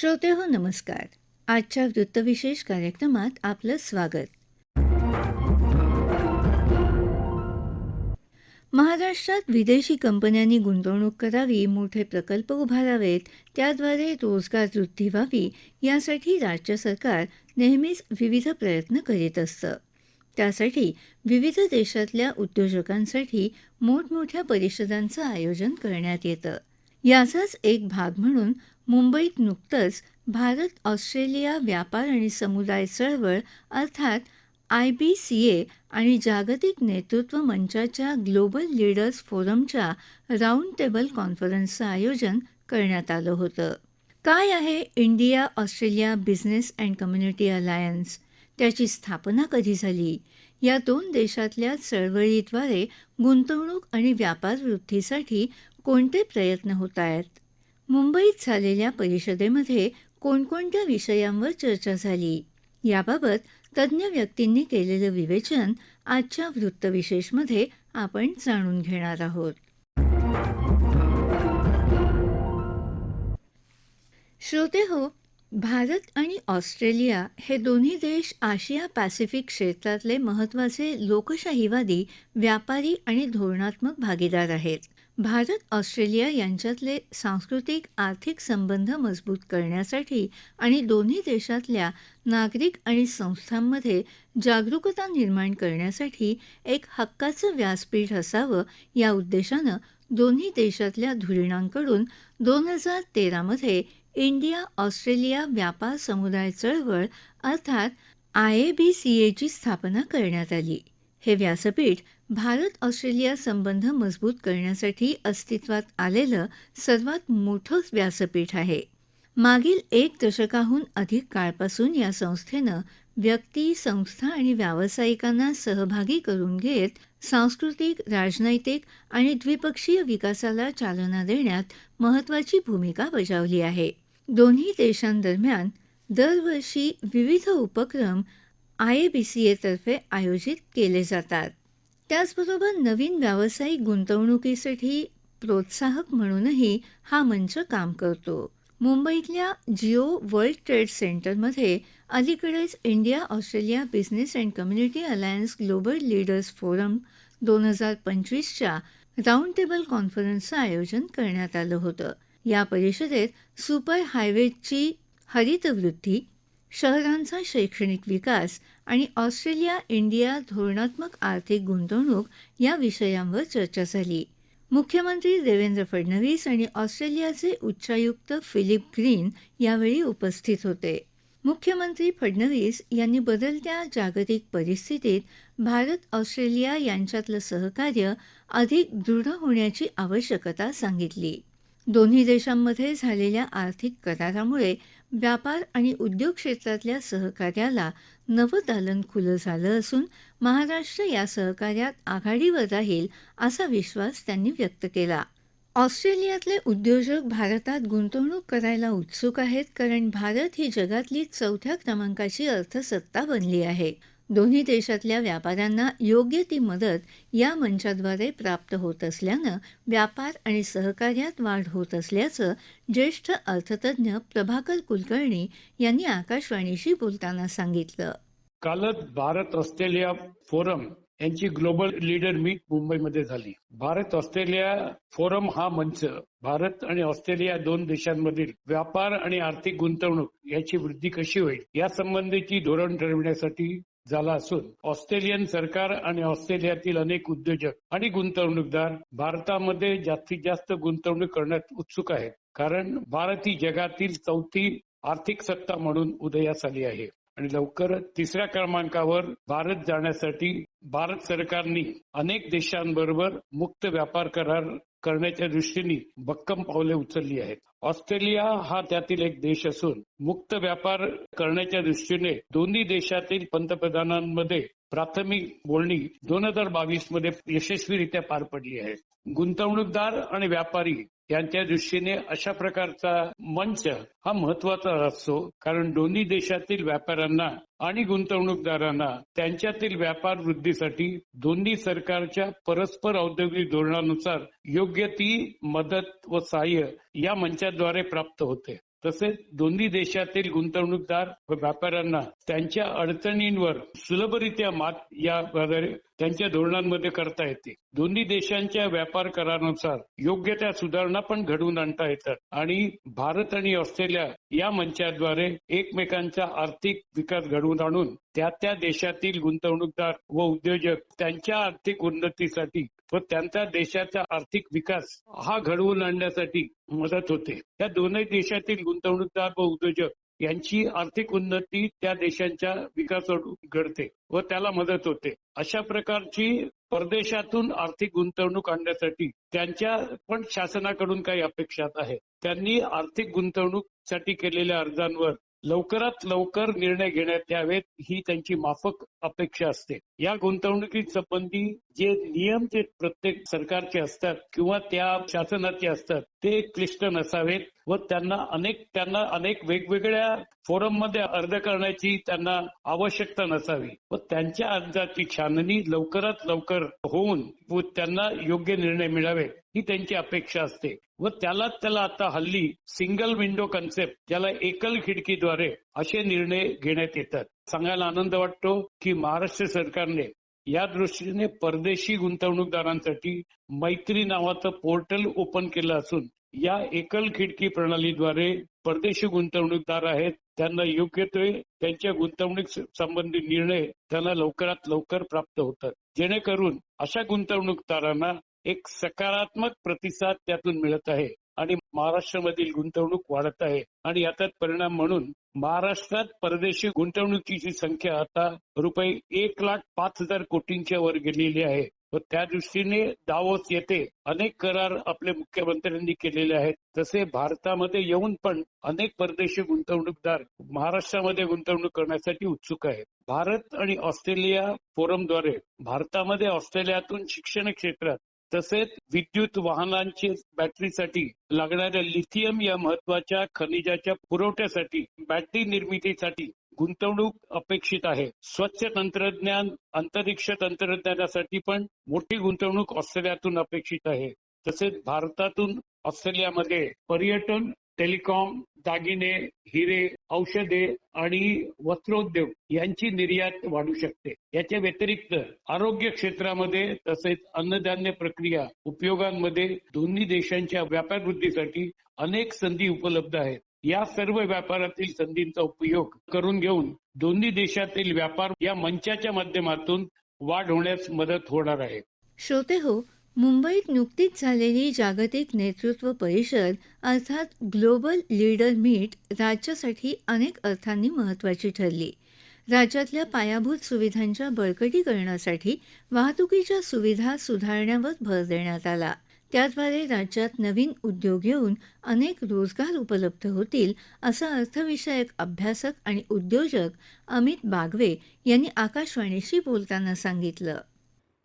श्रोते हो नमस्कार. आजच्या वृत्तविशेष कार्यक्रमात आपलं स्वागत. महाराष्ट्रात विदेशी कंपन्यांनी गुंतवणूक करावी मोठे प्रकल्प उभारावेत त्याद्वारे रोजगार वृद्धी व्हावी यासाठी राज्य सरकार नेहमीच विविध प्रयत्न करीत असतं. त्यासाठी विविध देशातल्या उद्योजकांसाठी मोठमोठ्या परिषदांचं आयोजन करण्यात येतं. याचाच एक भाग म्हणून मुंबईत नुकतंच भारत ऑस्ट्रेलिया व्यापार आणि समुदाय चळवळ अर्थात आय बी सी ए आणि जागतिक नेतृत्व मंचाच्या ग्लोबल लीडर्स फोरमच्या राऊंड टेबल कॉन्फरन्सचं आयोजन करण्यात आलं होतं. काय आहे India Australia business and community alliance? त्याची स्थापना कधी झाली? या दोन देशातल्या चळवळीद्वारे गुंतवणूक आणि व्यापार वृद्धीसाठी कोणते प्रयत्न होत आहेत? मुंबईत झालेल्या परिषदेमध्ये कोणकोणत्या विषयांवर चर्चा झाली? याबाबत तज्ज्ञ व्यक्तींनी केलेलं विवेचन आजच्या वृत्तविशेषमध्ये आपण जाणून घेणार आहोत. श्रोते हो भारत आणि ऑस्ट्रेलिया हे दोन्ही देश आशिया पॅसिफिक क्षेत्रातले महत्त्वाचे लोकशाहीवादी व्यापारी आणि धोरणात्मक भागीदार आहेत. भारत ऑस्ट्रेलिया यांच्यातले सांस्कृतिक आर्थिक संबंध मजबूत करण्यासाठी आणि दोन्ही देशातल्या नागरिक आणि संस्थांमध्ये जागरूकता निर्माण करण्यासाठी एक हक्काचं व्यासपीठ असावं या उद्देशानं दोन्ही देशातल्या धुरीणांकडून दोन हजार तेरामध्ये इंडिया ऑस्ट्रेलिया व्यापार समुदाय चळवळ अर्थात आय ए बी सी एची स्थापना करण्यात आली. हे व्यासपीठ भारत ऑस्ट्रेलिया संबंध मजबूत करण्यासाठी अस्तित्वात आलेलं सर्वात मोठं व्यासपीठ आहे. मागील एक दशकाहून अधिक काळपासून या संस्थेनं व्यक्ती संस्था आणि व्यावसायिकांना सहभागी करून घेत सांस्कृतिक राजनैतिक आणि द्विपक्षीय विकासाला चालना देण्यात महत्त्वाची भूमिका बजावली आहे. दोन्ही देशांदरम्यान दरवर्षी विविध उपक्रम आय ए बी सी एतर्फे आयोजित केले जातात. त्याचबरोबर नवीन व्यावसायिक गुंतवणुकीसाठी प्रोत्साहक म्हणूनही हा मंच काम करतो. मुंबईतल्या जिओ वर्ल्ड ट्रेड सेंटरमध्ये अलीकडेच India Australia business and community alliance global leaders forum दोन हजार पंचवीसच्या राऊंड टेबल कॉन्फरन्सचं आयोजन करण्यात आलं होतं. या परिषदेत सुपर हायवेची हरितवृद्धी शहरांचा शैक्षणिक विकास आणि ऑस्ट्रेलिया इंडिया धोरणात्मक आर्थिक गुंतवणूक या विषयांवर चर्चा झाली. मुख्यमंत्री देवेंद्र फडणवीस आणि ऑस्ट्रेलियाचे उच्चायुक्त फिलिप ग्रीन यावेळी उपस्थित होते. मुख्यमंत्री फडणवीस यांनी बदलत्या जागतिक परिस्थितीत भारत ऑस्ट्रेलिया यांच्यातलं सहकार्य अधिक दृढ होण्याची आवश्यकता सांगितली. दोन्ही देशांमध्ये झालेल्या आर्थिक करारामुळे व्यापार आणि उद्योग क्षेत्रातल्या सहकार्याला नवं दालन खुलं झालं असून महाराष्ट्र या सहकार्यात आघाडीवर राहील असा विश्वास त्यांनी व्यक्त केला. ऑस्ट्रेलियातले उद्योजक भारतात गुंतवणूक करायला उत्सुक आहेत कारण भारत ही जगातली चौथ्या क्रमांकाची अर्थसत्ता बनली आहे. दोन्ही देशातल्या व्यापाऱ्यांना योग्य ती मदत या मंचाद्वारे प्राप्त होत असल्यानं व्यापार आणि सहकार्यात वाढ होत असल्याचं ज्येष्ठ अर्थतज्ञ प्रभाकर कुलकर्णी यांनी आकाशवाणीशी बोलताना सांगितलं. कालच भारत ऑस्ट्रेलिया फोरम यांची ग्लोबल लीडर मीट मुंबईमध्ये झाली. भारत ऑस्ट्रेलिया फोरम हा मंच भारत आणि ऑस्ट्रेलिया दोन देशांमधील व्यापार आणि आर्थिक गुंतवणूक याची वृद्धी कशी होईल या संबंधीची धोरण ठरविण्यासाठी झाला असून ऑस्ट्रेलियन सरकार आणि ऑस्ट्रेलियातील अनेक उद्योजक आणि गुंतवणूकदार भारतामध्ये जास्तीत जास्त गुंतवणूक करण्यात उत्सुक आहेत. कारण भारत ही जगातील चौथी आर्थिक सत्ता म्हणून उदयास आली आहे. आणि लवकरच तिसऱ्या क्रमांकावर भारत जाण्यासाठी भारत सरकारने अनेक देशांबरोबर मुक्त व्यापार करार करण्याच्या दृष्टीने भक्कम पावले उचलली आहेत. ऑस्ट्रेलिया हा त्यातील एक देश असून मुक्त व्यापार करण्याच्या दृष्टीने दोन्ही देशातील पंतप्रधानांमध्ये प्राथमिक बोलणी दोन हजार बावीसमध्ये यशस्वीरित्या पार पडली आहे. गुंतवणूकदार आणि व्यापारी यांच्या दृष्टीने अशा प्रकारचा मंच हा महत्त्वाचा असतो. कारण दोन्ही देशातील व्यापाऱ्यांना आणि गुंतवणूकदारांना त्यांच्यातील व्यापार वृद्धीसाठी दोन्ही सरकारच्या परस्पर औद्योगिक धोरणानुसार योग्य ती मदत व सहाय्य या मंचाद्वारे प्राप्त होते. तसेच दोन्ही देशातील गुंतवणूकदार व व्यापाऱ्यांना त्यांच्या अडचणींवर सुलभरित्या मात या त्यांच्या धोरणांमध्ये करता येते. दोन्ही देशांच्या व्यापार करारानुसार योग्य त्या सुधारणा पण घडवून आणता येतात. आणि भारत आणि ऑस्ट्रेलिया या मंचाद्वारे एकमेकांचा आर्थिक विकास घडवून आणून त्या त्या देशातील गुंतवणूकदार व उद्योजक त्यांच्या आर्थिक उन्नतीसाठी व त्यांचा देशाचा आर्थिक विकास हा घडवून आणण्यासाठी मदत होते. या दोनही देशातील गुंतवणूकदार व उद्योजक यांची आर्थिक उन्नती त्या देशांच्या विकासावर घडते व त्याला मदत होते. अशा प्रकारची परदेशातून आर्थिक गुंतवणूक आणण्यासाठी त्यांच्या पण शासनाकडून काही अपेक्षा आहेत. त्यांनी आर्थिक गुंतवणूकसाठी केलेल्या अर्जांवर लवकरात लवकर निर्णय घेण्यात यावेत ही त्यांची माफक अपेक्षा असते. या गुंतवणुकी संबंधी जे नियम जे प्रत्येक सरकारचे असतात किंवा त्या शासनाचे असतात ते क्लिष्ट नसावेत. व त्यांना अनेक त्यांना अनेक वेगवेगळ्या फोरममध्ये अर्ज करण्याची त्यांना आवश्यकता नसावी. व त्यांच्या अर्जाची छाननी लवकरात लवकर होऊन व त्यांना योग्य निर्णय मिळावे ही त्यांची अपेक्षा असते. व त्याला त्याला आता हल्ली सिंगल विंडो कन्सेप्ट ज्याला एकल खिडकीद्वारे असे निर्णय घेण्यात येतात. सांगायला आनंद वाटतो की महाराष्ट्र सरकारने या दृष्टीने परदेशी गुंतवणूकदारांसाठी मैत्री नावाचं पोर्टल ओपन केलं असून या एकल खिडकी प्रणालीद्वारे परदेशी गुंतवणूकदार आहेत. त्यांना योग्य ते त्यांच्या गुंतवणूक संबंधी निर्णय त्यांना लवकरात लवकर प्राप्त होतात. जेणेकरून अशा गुंतवणूकदारांना एक सकारात्मक प्रतिसाद त्यातून मिळत आहे आणि महाराष्ट्रामधील गुंतवणूक वाढत आहे. आणि याचा परिणाम म्हणून महाराष्ट्रात परदेशी गुंतवणुकीची संख्या आता रुपये एक लाख पाच हजार कोटींच्या वर गेलेली आहे. व त्या दृष्टीने दावोस येथे अनेक करार आपले मुख्यमंत्र्यांनी केलेले आहेत. तसे भारतामध्ये येऊन पण अनेक परदेशी गुंतवणूकदार महाराष्ट्रामध्ये गुंतवणूक करण्यासाठी उत्सुक आहेत. भारत आणि ऑस्ट्रेलिया फोरमद्वारे भारतामध्ये ऑस्ट्रेलियातून शिक्षण क्षेत्रात तसेच विद्युत वाहनांची बॅटरीसाठी लागणाऱ्या लिथियम या महत्त्वाच्या खनिजाच्या पुरवठ्यासाठी बॅटरी निर्मितीसाठी गुंतवणूक अपेक्षित आहे. स्वच्छ तंत्रज्ञान अंतरिक्ष तंत्रज्ञानासाठी पण मोठी गुंतवणूक ऑस्ट्रेलियातून अपेक्षित आहे. तसेच भारतातून ऑस्ट्रेलियामध्ये पर्यटन टेलिकॉम दागिने हिरे औषधे आणि वस्त्रोद्योग यांची निर्यात वाढू शकते. याच्या व्यतिरिक्त आरोग्य क्षेत्रामध्ये तसेच अन्नधान्य प्रक्रिया उपयोगांमध्ये दोन्ही देशांच्या व्यापार वृद्धीसाठी अनेक संधी उपलब्ध आहेत. या सर्व व्यापारातील संधींचा उपयोग करून घेऊन दोन्ही देशातील व्यापार या मंचाच्या माध्यमातून वाढ होण्यास मदत होणार आहे. श्रोते हो मुंबईत नुकतीच झालेली जागतिक नेतृत्व परिषद अर्थात ग्लोबल लीडर मीट राज्यासाठी अनेक अर्थांनी महत्त्वाची ठरली. राज्यातल्या पायाभूत सुविधांच्या बळकटीकरणासाठी वाहतुकीच्या सुविधा सुधारण्यावर भर देण्यात आला. त्याद्वारे राज्यात नवीन उद्योग येऊन अनेक रोजगार उपलब्ध होतील असं अर्थविषयक अभ्यासक आणि उद्योजक अमित बागवे यांनी आकाशवाणीशी बोलताना सांगितलं.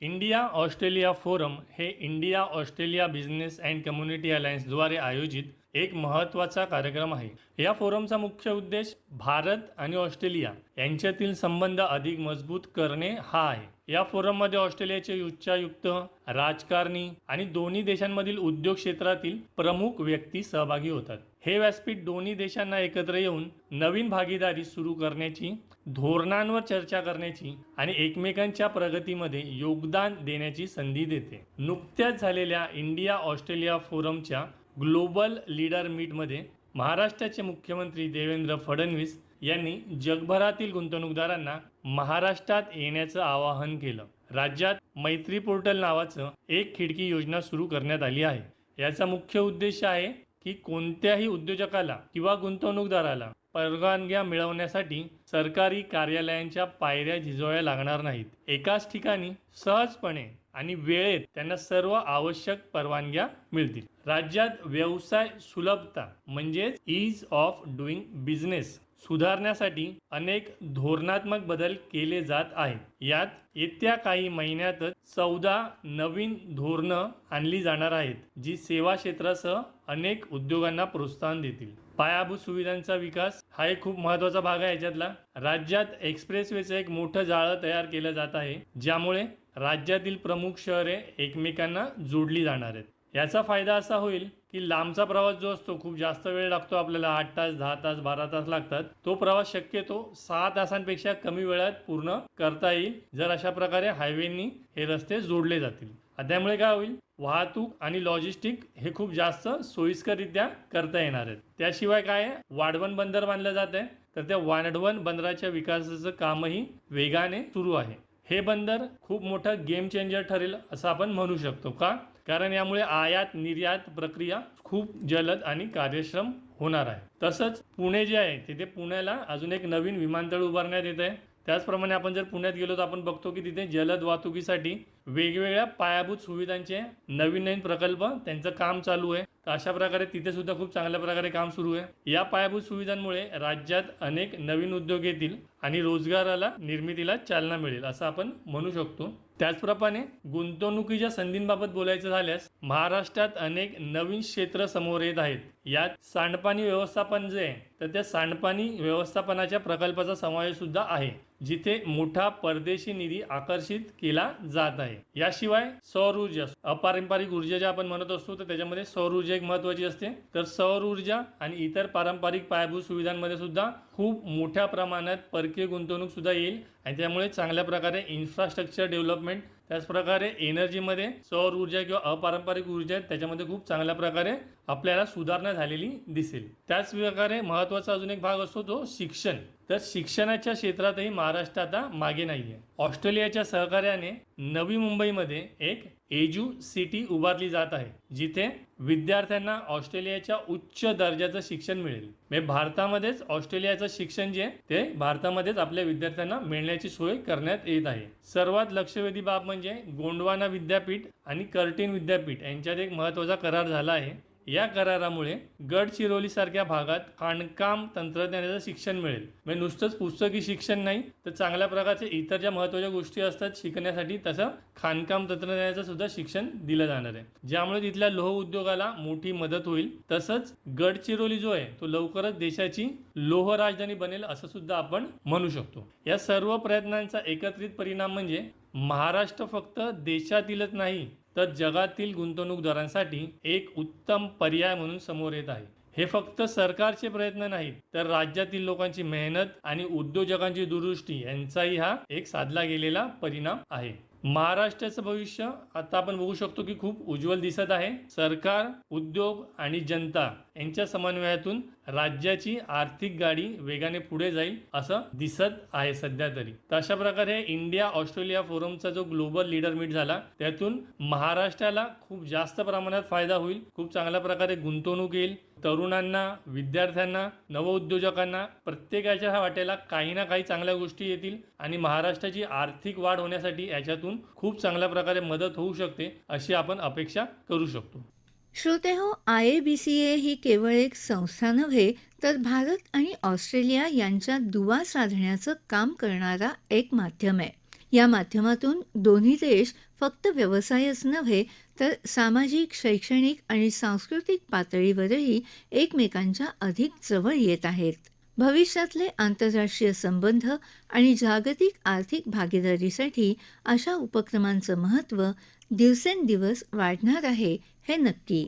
इंडिया ऑस्ट्रेलिया फोरम हे India Australia business and community अलायन्सद्वारे आयोजित एक महत्त्वाचा कार्यक्रम आहे. या फोरमचा मुख्य उद्देश भारत आणि ऑस्ट्रेलिया यांच्यातील संबंध अधिक मजबूत करणे हा आहे. या फोरममध्ये ऑस्ट्रेलियाचे उच्चायुक्त राजकारणी आणि दोन्ही देशांमधील उद्योग क्षेत्रातील प्रमुख व्यक्ती सहभागी होतात. हे व्यासपीठ दोन्ही देशांना एकत्र येऊन नवीन भागीदारी सुरू करण्याची धोरणांवर चर्चा करण्याची आणि एकमेकांच्या प्रगतीमध्ये योगदान देण्याची संधी देते. नुकत्याच झालेल्या इंडिया ऑस्ट्रेलिया फोरमच्या ग्लोबल लीडर मीटमध्ये महाराष्ट्राचे मुख्यमंत्री देवेंद्र फडणवीस यांनी जगभरातील गुंतवणूकदारांना महाराष्ट्रात येण्याचं आवाहन केलं. राज्यात मैत्री पोर्टल नावाचं एक खिडकी योजना सुरू करण्यात आली आहे. याचा मुख्य उद्देश आहे की कोणत्याही उद्योजकाला किंवा गुंतवणूकदाराला परवानग्या मिळवण्यासाठी सरकारी कार्यालयांच्या पायऱ्या झिजवाव्या लागणार नाहीत. एकाच ठिकाणी सहजपणे आणि वेळेत त्यांना सर्व आवश्यक परवानग्या मिळतील. राज्यात व्यवसाय सुलभता म्हणजेच ईज ऑफ डुईंग बिझनेस सुधारण्यासाठी अनेक धोरणात्मक बदल केले जात आहेत. यात येत्या काही महिन्यातच चौदा नवीन धोरणं आणली जाणार आहेत जी सेवा क्षेत्रासह अनेक उद्योगांना प्रोत्साहन देतील. पायाभूत सुविधांचा विकास हा एक खूप महत्त्वाचा भाग आहे याच्यातला. राज्यात एक्सप्रेसवेचं एक मोठं जाळं तयार केलं जात आहे ज्यामुळे राज्यातील प्रमुख शहरे एकमेकांना जोडली जाणार आहेत. याचा फायदा असा होईल की लांबचा प्रवास जो असतो खूप जास्त वेळ लागतो आपल्याला आठ तास दहा तास बारा तास लागतात. तो प्रवास शक्यतो सहा तासांपेक्षा कमी वेळात पूर्ण करता येईल जर अशा प्रकारे हायवेनी हे रस्ते जोडले जातील. त्यामुळे काय होईल? वाहतूक आणि लॉजिस्टिक हे खूप जास्त सोयीस्कररित्या करता येणार आहेत. त्याशिवाय काय आहे? वाढवण बंदर बांधलं जात आहे. तर त्या वाढवण बंदराच्या विकासाचं कामही वेगाने सुरू आहे. हे बंदर खूप मोठं गेम चेंजर ठरेल असं आपण म्हणू शकतो. का? कारण यामुळे आयात निर्यात प्रक्रिया खूप जलद आणि कार्यक्षम होणार आहे. तसंच पुणे जे आहे तिथे पुण्याला अजून एक नवीन विमानतळ उभारण्यात येत आहे. त्याचप्रमाणे आपण जर पुण्यात गेलो तर आपण बघतो की तिथे जलद वाहतुकीसाठी वेगवेगळ्या पायाभूत सुविधांचे नवीन नवीन प्रकल्प त्यांचं काम चालू आहे. तर अशा प्रकारे तिथे सुद्धा खूप चांगल्या प्रकारे काम सुरू आहे. या पायाभूत सुविधांमुळे राज्यात अनेक नवीन उद्योग येतील. आणि रोजगाराला निर्मितीला चालना मिळेल असं आपण म्हणू शकतो. त्याचप्रमाणे गुंतवणुकीच्या संधींबाबत बोलायचं झाल्यास महाराष्ट्रात अनेक नवीन क्षेत्र समोर येत आहेत. यात सांडपाणी व्यवस्थापन जे आहे तर त्या सांडपाणी व्यवस्थापनाच्या प्रकल्पाचा समावेश सुद्धा आहे जिथे मोठा परदेशी निधी आकर्षित केला जात आहे. याशिवाय सौर ऊर्जा अपारंपरिक ऊर्जा ज्या आपण म्हणत असतो तर त्याच्यामध्ये सौर ऊर्जा एक महत्वाची असते. तर सौर ऊर्जा आणि इतर पारंपरिक पायाभूत सुविधांमध्ये सुद्धा खूप मोठ्या प्रमाणात परकीय गुंतवणूक सुद्धा येईल आणि त्यामुळे चांगल्या प्रकारे इन्फ्रास्ट्रक्चर डेव्हलपमेंट त्याचप्रकारे एनर्जीमध्ये सौर ऊर्जा किंवा अपारंपरिक ऊर्जा त्याच्यामध्ये खूप चांगल्या प्रकारे आपल्याला सुधारणा झालेली दिसेल. त्याच प्रकारे महत्त्वाचा अजून एक भाग असतो तो शिक्षण. तर शिक्षणाच्या क्षेत्रातही महाराष्ट्र आता मागे नाही आहे ऑस्ट्रेलियाच्या सहकार्याने नवी मुंबईमध्ये एक एजू सिटी उभारली जात आहे जिथे विद्यार्थ्यांना ऑस्ट्रेलियाच्या उच्च दर्जाचं शिक्षण मिळेल. म्हणजे भारतामध्येच ऑस्ट्रेलियाचं शिक्षण जे आहे ते भारतामध्येच आपल्या विद्यार्थ्यांना मिळण्याची सोय करण्यात येत आहे. सर्वात लक्षवेधी बाब म्हणजे गोंडवाना विद्यापीठ आणि कर्टिन विद्यापीठ यांच्यात एक महत्त्वाचा करार झाला आहे. या करारामुळे गडचिरोली सारख्या भागात खाणकाम तंत्रज्ञानाचं शिक्षण मिळेल. म्हणजे नुसतंच पुस्तकी शिक्षण नाही तर चांगल्या प्रकारचे इतर ज्या महत्त्वाच्या गोष्टी असतात शिकण्यासाठी तसं खाणकाम तंत्रज्ञानाचं सुद्धा शिक्षण दिलं जाणार आहे. ज्यामुळे तिथल्या लोह उद्योगाला मोठी मदत होईल. तसंच गडचिरोली जो आहे तो लवकरच देशाची लोह राजधानी बनेल असं सुद्धा आपण म्हणू शकतो. या सर्व प्रयत्नांचा एकत्रित परिणाम म्हणजे महाराष्ट्र फक्त देशातीलच नाही तर जगातील गुंतवणूकदारांसाठी एक उत्तम पर्याय म्हणून समोर येत आहे. हे फक्त सरकारचे प्रयत्न नाहीत तर राज्यातील लोकांची मेहनत आणि उद्योजकांची दूरदृष्टी यांचाही हा एक साधला गेलेला परिणाम आहे. महाराष्ट्राचं भविष्य आता आपण बघू शकतो की खूप उज्ज्वल दिसत आहे. सरकार उद्योग आणि जनता यांच्या समन्वयातून राज्याची आर्थिक गाडी वेगाने पुढे जाईल असं दिसत आहे सध्या तरी. तर अशा प्रकारे इंडिया ऑस्ट्रेलिया फोरमचा जो ग्लोबल लीडर मीट झाला त्यातून महाराष्ट्राला खूप जास्त प्रमाणात फायदा होईल खूप चांगल्या प्रकारे गुंतवणूक येईल. तरुणांना विद्यार्थ्यांना नवउद्योजकांना प्रत्येकाच्या वाटेला काही ना काही चांगल्या गोष्टी येतील आणि महाराष्ट्राची आर्थिक वाढ होण्यासाठी याच्यातून खूप चांगल्या प्रकारे मदत होऊ शकते अशी आपण अपेक्षा करू शकतो. श्रोते हो आय ए बी सी ए ही केवळ एक संस्था नव्हे तर भारत आणि ऑस्ट्रेलिया यांच्यात दुवा साधण्याचं काम करणारा एक माध्यम आहे. या माध्यमातून दोन्ही देश फक्त व्यवसायच नव्हे तर सामाजिक शैक्षणिक आणि सांस्कृतिक पातळीवरही एकमेकांच्या अधिक जवळ येत आहेत. भविष्यातले आंतरराष्ट्रीय संबंध आणि जागतिक आर्थिक भागीदारीसाठी अशा उपक्रमांचं महत्त्व दिवसेंदिवस वाढणार आहे हे नक्की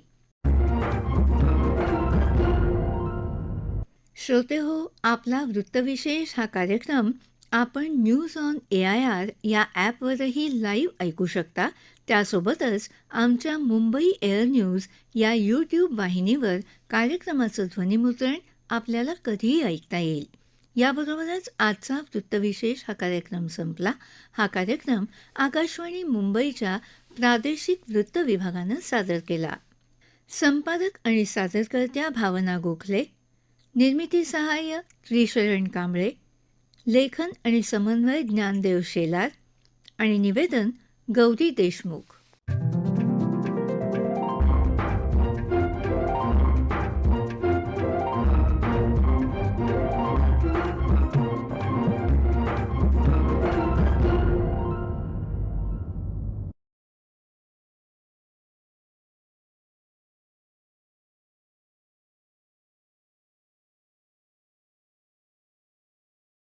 श्रोते हो आपला वृत्तविशेष हा कार्यक्रम आपण news on A I R या ॲपवरही लाईव्ह ऐकू शकता. त्यासोबतच आमच्या मुंबई एअर न्यूज या यूट्यूब वाहिनीवर कार्यक्रमाचं ध्वनिमुद्रण आपल्याला कधीही ऐकता येईल. याबरोबरच आजचा वृत्तविशेष हा कार्यक्रम संपला. हा कार्यक्रम आकाशवाणी मुंबईच्या प्रादेशिक वृत्त विभागानं सादर केला. संपादक आणि सादरकर्त्या भावना गोखले निर्मिती सहाय्य त्रिशरण कांबळे लेखन आणि समन्वय ज्ञानदेव शेलार आणि निवेदन गौरी देशमुख.